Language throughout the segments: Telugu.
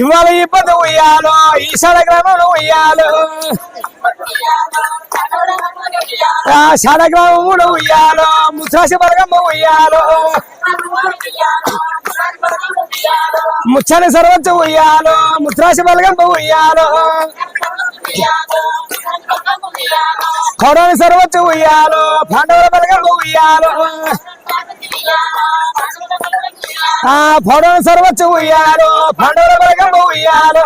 ఇవాళ ఇబ్బంది ఉయ్యాలో ఈశాల గ్రామంలో ఉయ్యాలు. ఆ శాల గ్రామములు ఉయ్యాలో ముత్రాసి బలగమ్మ ఉయ్యాలో. ముచ్చని సర్వచ్చ ఉయ్యాలో ముత్రాసి బలగమ్మ ఉయ్యాలో. కౌరవి సర్వచ్చ ఉయ్యాలో పాండవుల బలగమ్మ ఉయ్యాలో. ఆ పౌడవ సర్వచ్చ ఉయ్యాలో పాండవుల బలగమ్మ ఉయ్యాలో.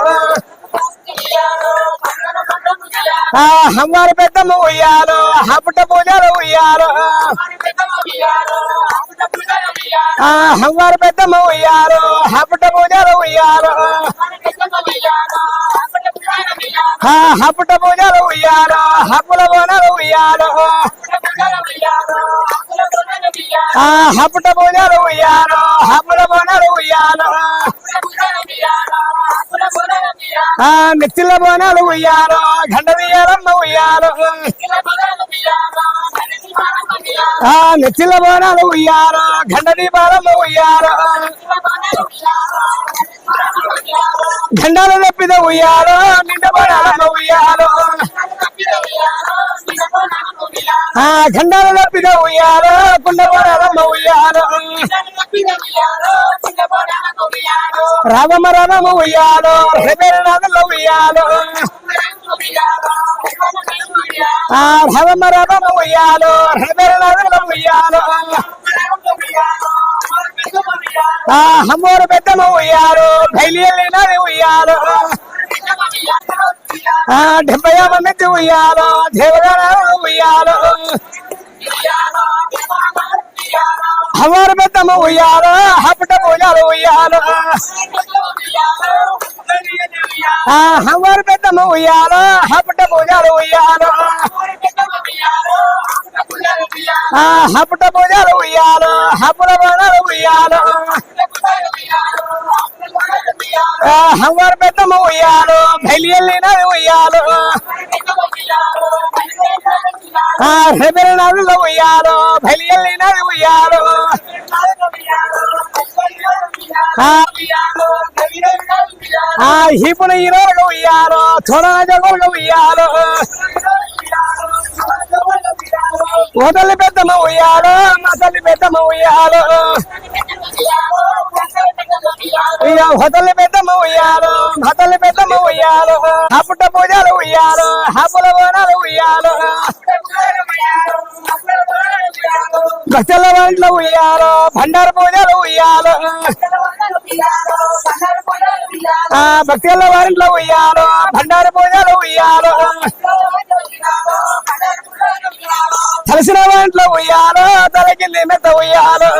ఆ హంగారు పెద్దమ్మ ఉయ్యాలో హపుట పూజలు ఉయ్యాలో. ఆ హంగారు పెద్దమ్మ ఉయ్యాలో హపుట పూజలు ఉయ్యాలో. ఆ హపుట పూజలు ఉయ్యాలో హపుల బోనలు ఉయ్యాలో. ఆ హపుట పూజలు ఉయ్యాలో. నెత్తిల బోనాలు ఉయ్యాలో గండ తీయాలమ్మ ఉయ్యాలో. ఆ నెత్తిల బోనాలు ఉయ్యాలో గండ దీపాలమ్మ ఉయ్యాలో. గండాలు తప్పిద ఉయ్యాలో నిండ బోనాలమ్మ ఉయ్యాలో. ఆ గండాలు నప్పిన ఉయ్యాలో కుండపోరాలమ్మ ఉయ్యాలో. రామమ్మ రామమ్మ ఉయ్యాలో హృదయనాథంలో ఉయ్యాలో. ఆ రామమ్మ రామమ్మ ఉయ్యాలో హృదయనాథంలో ఉయ్యాలో. ఆ హమ్మోరు పెద్దమ్మ ఉయ్యాలో బయలుదేరినది ఉయ్యాలో. ఆ డెబ్బై మంది ఉయ్యాలో దేవగాన ఉయ్యాలో అమ్మోరు పెద్దమ్మ ఉయ్యాలో హపట పూజలు ఉయ్యాలో ఆ అమ్మోరు పెద్దమ్మ ఉయ్యాలో హపట పూజలు ఉయ్యాలో ఆ హపట పూజలు ఉయ్యాలో హపుల బోనాలు ఉయ్యాలో ఆ హంగారు పెద్దమ్మ బయలుదేరినది ఉయ్యాలో హృదయనాథంలో ఉయ్యాలో బయలుదేరినది ఉయ్యాలో ఇప్పుడు ఈ రోజు ఉయ్యాలో జగలు ఉయ్యాలో వదలి పెద్దమ్మ ఉయ్యాలో మసలి పెద్దమ్మ ఉయ్యాలో ఇక హొదలి పెద్దమ్మ ఉయ్యాలో మతలి పెద్దమ్మ ఉయ్యాలు. హపుట పూజలు ఉయ్యాలు. హపుల బోనాలు ఉయ్యాలు. గచ్చల వంటలు ఉయ్యాలు. భండార పూజలు ఉయ్యాలు. ఆ భక్తుల వారింట్లో ఉయ్యాలో. భండార పూజలు ఉయ్యాలు. తెలిసిన వాంట్లో ఉయ్యాలు. తలకి మెత్త ఉయ్యాలు.